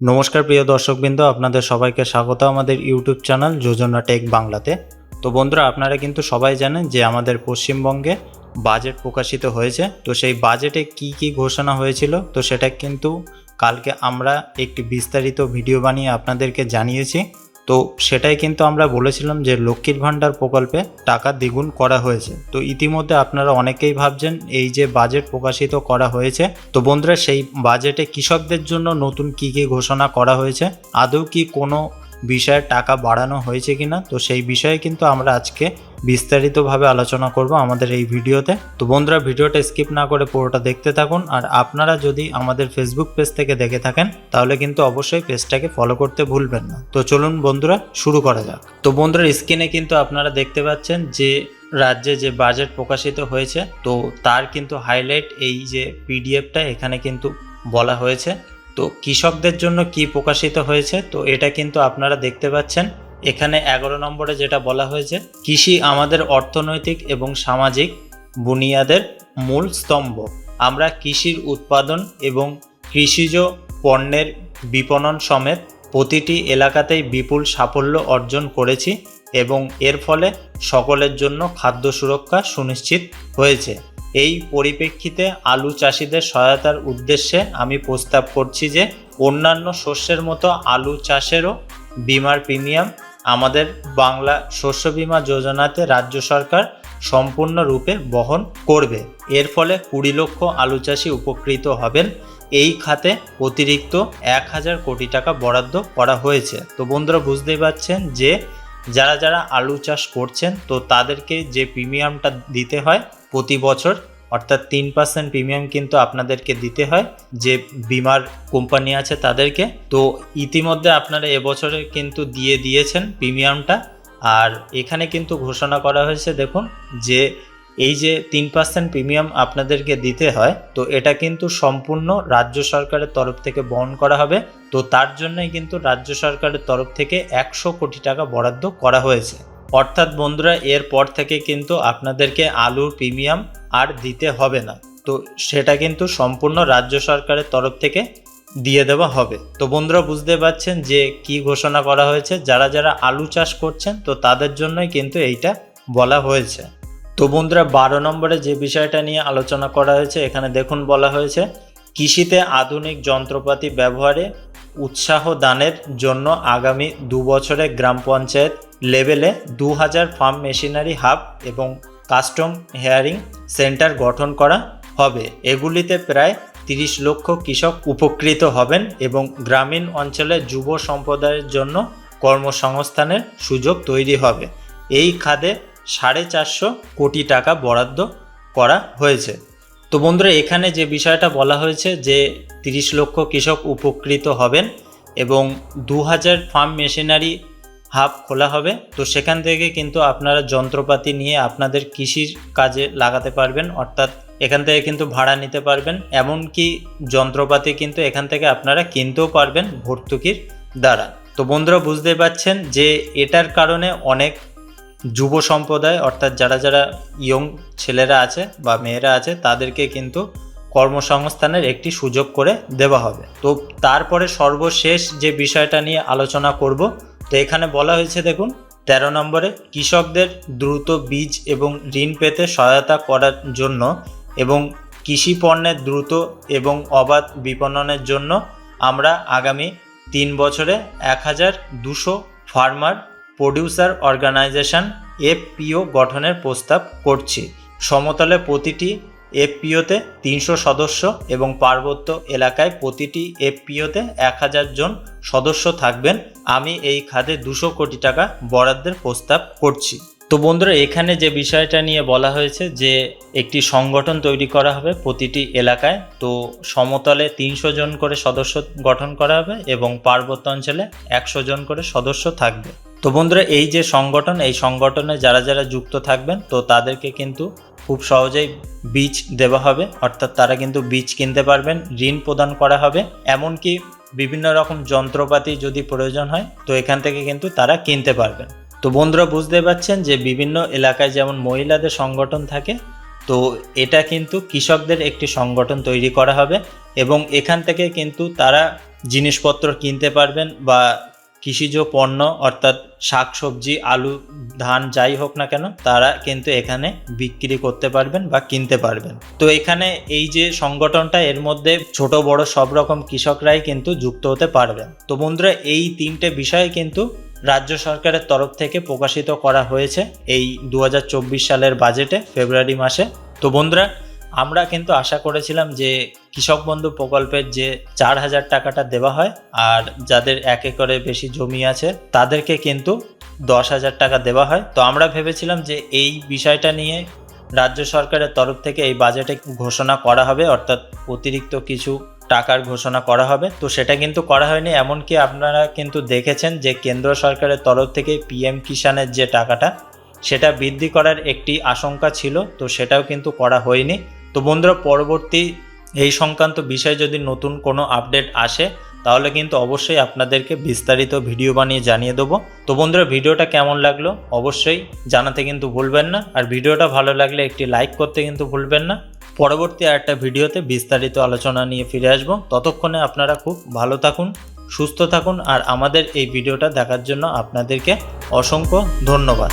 নমস্কার, প্রিয় দর্শকবৃন্দ, আপনাদের সবাইকে স্বাগত আমাদের ইউটিউব চ্যানেল যোজনা টেক বাংলাতে। তো বন্ধুরা, আপনারা কিন্তু সবাই জানেন যে আমাদের পশ্চিমবঙ্গে বাজেট প্রকাশিত হয়েছে। তো সেই বাজেটে কি কি ঘোষণা হয়েছিল, তো সেটা কিন্তু কালকে আমরা একটি বিস্তারিত ভিডিও বানিয়ে আপনাদেরকে জানিয়েছি। তো সেটাই কিন্তু আমরা বলেছিলাম যে লক্ষ্মীর ভাণ্ডার প্রকল্পে টাকা দ্বিগুণ করা হয়েছে। তো ইতিমধ্যে আপনারা অনেকেই ভাবছেন এই যে বাজেট প্রকাশিত করা হয়েছে। তো বন্ধুরা, সেই বাজেটে কৃষকদের জন্য নতুন কি কি ঘোষণা করা হয়েছে? আদৌ কি কোনো বিষয়ে টাকা বাড়ানো হয়েছে কিনা, তো সেই বিষয়ে কিন্তু আমরা আজকে বিস্তারিতভাবে আলোচনা করব আমাদের এই ভিডিওতে। তো বন্ধুরা, ভিডিওটা স্কিপ না করে পুরোটা দেখতে থাকুন, আর আপনারা যদি আমাদের ফেসবুক পেজ থেকে দেখে থাকেন, তাহলে কিন্তু অবশ্যই পেজটাকে ফলো করতে ভুলবেন না। তো চলুন বন্ধুরা, শুরু করা যাক। তো বন্ধুরা স্ক্রিনে কিন্তু আপনারা দেখতে পাচ্ছেন যে রাজ্যে যে বাজেট প্রকাশিত হয়েছে, তো তার কিন্তু হাইলাইট এই যে পিডিএফটা এখানে কিন্তু বলা হয়েছে। তো কৃষকদের জন্য কি প্রকাশিত হয়েছে? তো এটা কিন্তু আপনারা দেখতে পাচ্ছেন। এখানে এগারো নম্বরে যেটা বলা হয়েছে, কৃষি আমাদের অর্থনৈতিক এবং সামাজিক বুনিয়াদের মূল স্তম্ভ। আমরা কৃষির উৎপাদন এবং কৃষিজ পণ্যের বিপণন সমেত প্রতিটি এলাকাতেই বিপুল সাফল্য অর্জন করেছি এবং এর ফলে সকলের জন্য খাদ্য সুরক্ষা সুনিশ্চিত হয়েছে। এই পরিপ্রেক্ষিতে আলু চাষিদের সহায়তার উদ্দেশ্যে আমি প্রস্তাব করছি যে অন্যান্য শস্যের মতো আলু চাষেরও বিমার প্রিমিয়াম আমাদের বাংলা শস্য বীমা যোজনাতে রাজ্য সরকার সম্পূর্ণরূপে বহন করবে। এর ফলে কুড়ি লক্ষ আলু চাষি উপকৃত হবেন। এই খাতে অতিরিক্ত এক হাজার কোটি টাকা বরাদ্দ করা হয়েছে। তো বন্ধুরা, বুঝতেই পারছেন যে যারা যারা আলু চাষ করছেন, তো তাদেরকে যে প্রিমিয়ামটা দিতে হয় প্রতি বছর, অর্থাৎ তিন পার্সেন্ট প্রিমিয়াম কিন্তু আপনাদেরকে দিতে হয়, যে বিমার কোম্পানি আছে তাদেরকে। তো ইতিমধ্যে আপনারা এবছরে কিন্তু দিয়ে দিয়েছেন প্রিমিয়ামটা। আর এখানে কিন্তু ঘোষণা করা হয়েছে, দেখুন, যে এই যে তিন পার্সেন্ট প্রিমিয়াম আপনাদেরকে দিতে হয়, তো এটা কিন্তু সম্পূর্ণ রাজ্য সরকারের তরফ থেকে বহন করা হবে। তো তার জন্যই কিন্তু রাজ্য সরকারের তরফ থেকে একশো কোটি টাকা বরাদ্দ করা হয়েছে। অর্থাৎ বন্ধুরা এরপর থেকে কিন্তু আপনাদেরকে আলুর প্রিমিয়াম আর দিতে হবে না। তো সেটা কিন্তু সম্পূর্ণ রাজ্য সরকারের তরফ থেকে দিয়ে দেওয়া হবে। তো বন্ধুরা, বুঝতে পারছেন যে কি ঘোষণা করা হয়েছে? যারা যারা আলু চাষ করছেন, তো তাদের জন্যই কিন্তু এইটা বলা হয়েছে। তো বন্ধুরা, বারো নম্বরে যে বিষয়টা নিয়ে আলোচনা করা হয়েছে, এখানে দেখুন বলা হয়েছে, কৃষিতে আধুনিক যন্ত্রপাতি ব্যবহারে উৎসাহ দানের জন্য আগামী দু বছরে গ্রাম পঞ্চায়েত লেভেলে দু হাজার ফার্ম মেশিনারি হাব এবং কাস্টম হেয়ারিং সেন্টার গঠন করা হবে। এগুলিতে প্রায় তিরিশ লক্ষ কৃষক উপকৃত হবেন এবং গ্রামীণ অঞ্চলে যুব সম্প্রদায়ের জন্য কর্মসংস্থানের সুযোগ তৈরি হবে। এই খাতে সাড়ে চারশো কোটি টাকা বরাদ্দ করা হয়েছে। তো বন্ধুরা, এখানে যে বিষয়টা বলা হয়েছে যে তিরিশ লক্ষ কৃষক উপকৃত হবেন এবং দু হাজার ফার্ম মেশিনারি হাব খোলা হবে, তো সেখান থেকে কিন্তু আপনারা যন্ত্রপাতি নিয়ে আপনাদের কৃষির কাজে লাগাতে পারবেন, অর্থাৎ এখান থেকে কিন্তু ভাড়া নিতে পারবেন, এমনকি যন্ত্রপাতি কিন্তু এখান থেকে আপনারা কিনতেও পারবেন ভর্তুকির দ্বারা। তো বন্ধুরা বুঝতে পারছেন যে এটার কারণে অনেক যুব সম্প্রদায়, অর্থাৎ যারা যারা ইয়ং ছেলেরা আছে বা মেয়েরা আছে, তাদেরকে কিন্তু কর্মসংস্থানের একটি সুযোগ করে দেওয়া হবে। তো তারপরে সর্বশেষ যে বিষয়টা নিয়ে আলোচনা করব, তো এখানে বলা হয়েছে দেখুন, তেরো নম্বরে কৃষকদের দ্রুত বীজ এবং ঋণ পেতে সহায়তা করার জন্য এবং কৃষি পণ্যের দ্রুত এবং অবাধ বিপণনের জন্য আমরা আগামী তিন বছরে এক হাজার দুশো ফার্মার প্রডিউসার অর্গানাইজেশন এফপিও গঠনের প্রস্তাব করছি। সমতলে প্রতিটি এফপিওতে তিনশো সদস্য এবং পার্বত্য এলাকায় প্রতিটি এফপিওতে এক হাজার জন সদস্য থাকবেন। আমি এই খাতে দুশো কোটি টাকা বরাদ্দের প্রস্তাব করছি। তো বন্ধুরা, এখানে যে বিষয়টা নিয়ে বলা হয়েছে যে একটি সংগঠন তৈরি করা হবে প্রতিটি এলাকায়, তো সমতলে তিনশো জন করে সদস্য গঠন করা হবে এবং পার্বত্য অঞ্চলে একশো জন করে সদস্য থাকবে। তো বন্ধুরা, এই যে সংগঠন, এই সংগঠনে যারা যারা যুক্ত থাকবেন, তো তাদেরকে কিন্তু খুব সহজেই বীজ দেওয়া হবে। অর্থাৎ তারা কিন্তু বীজ কিনতে পারবেন, ঋণ প্রদান করা হবে। এমনকি বিভিন্ন রকম যন্ত্রপাতি যদি প্রয়োজন হয়, তো এখান থেকে কিন্তু তারা কিনতে পারবেন। তো বন্ধুরা, বুঝতে পারছেন যে বিভিন্ন এলাকায় যেমন মহিলাদের সংগঠন থাকে, তো এটা কিন্তু কৃষকদের একটি সংগঠন তৈরি করা হবে এবং এখান থেকে কিন্তু তারা জিনিসপত্র কিনতে পারবেন বা কৃষিজ পণ্য অর্থাৎ শাক, সবজি, আলু, ধান যাই হোক না কেন, তারা কিন্তু এখানে বিক্রি করতে পারবেন বা কিনতে পারবেন। তো এখানে এই যে সংগঠনটা, এর মধ্যে ছোট, বড় সব রকম কৃষকরাই কিন্তু যুক্ত হতে পারবেন। তো বন্ধুরা, এই তিনটে বিষয় কিন্তু রাজ্য সরকারের তরফ থেকে প্রকাশিত করা হয়েছে এই দু হাজার চব্বিশ সালের বাজেটে, ফেব্রুয়ারি মাসে। তো বন্ধুরা আমরা কিন্তু আশা করেছিলাম যে কৃষক বন্ধু প্রকল্পের যে চার হাজার টাকাটা দেওয়া হয় আর যাদের এক একরে বেশি জমি আছে, তাদেরকে কিন্তু দশ হাজার টাকা দেওয়া হয়। তো আমরা ভেবেছিলাম যে এই বিষয়টা নিয়ে রাজ্য সরকারের তরফ থেকে এই বাজেটে ঘোষণা করা হবে, অর্থাৎ অতিরিক্ত কিছু টাকার ঘোষণা করা হবে। তো সেটা কিন্তু করা হয়নি, এমনকি আপনারা কিন্তু দেখেছেন যে কেন্দ্র সরকারের তরফ থেকে পিএম কিষানের যে টাকাটা, সেটা বৃদ্ধি করার একটি আশঙ্কা ছিল। তো সেটাও কিন্তু করা হয়নি। তো বন্ধুরা, পরবর্তী এই সংক্রান্ত বিষয়ে যদি নতুন কোনো আপডেট আসে, তাহলে কিন্তু অবশ্যই আপনাদেরকে বিস্তারিত ভিডিও বানিয়ে জানিয়ে দেবো। তো বন্ধুরা, ভিডিওটা কেমন লাগল অবশ্যই জানাতে কিন্তু ভুলবেন না, আর ভিডিওটা ভালো লাগলে একটি লাইক করতে কিন্তু ভুলবেন না। পরবর্তী একটা ভিডিওতে বিস্তারিত আলোচনা নিয়ে ফিরে আসব। ততক্ষণে আপনারা খুব ভালো থাকুন, সুস্থ থাকুন, আর আমাদের এই ভিডিওটা দেখার জন্য আপনাদেরকে অসংখ্য ধন্যবাদ।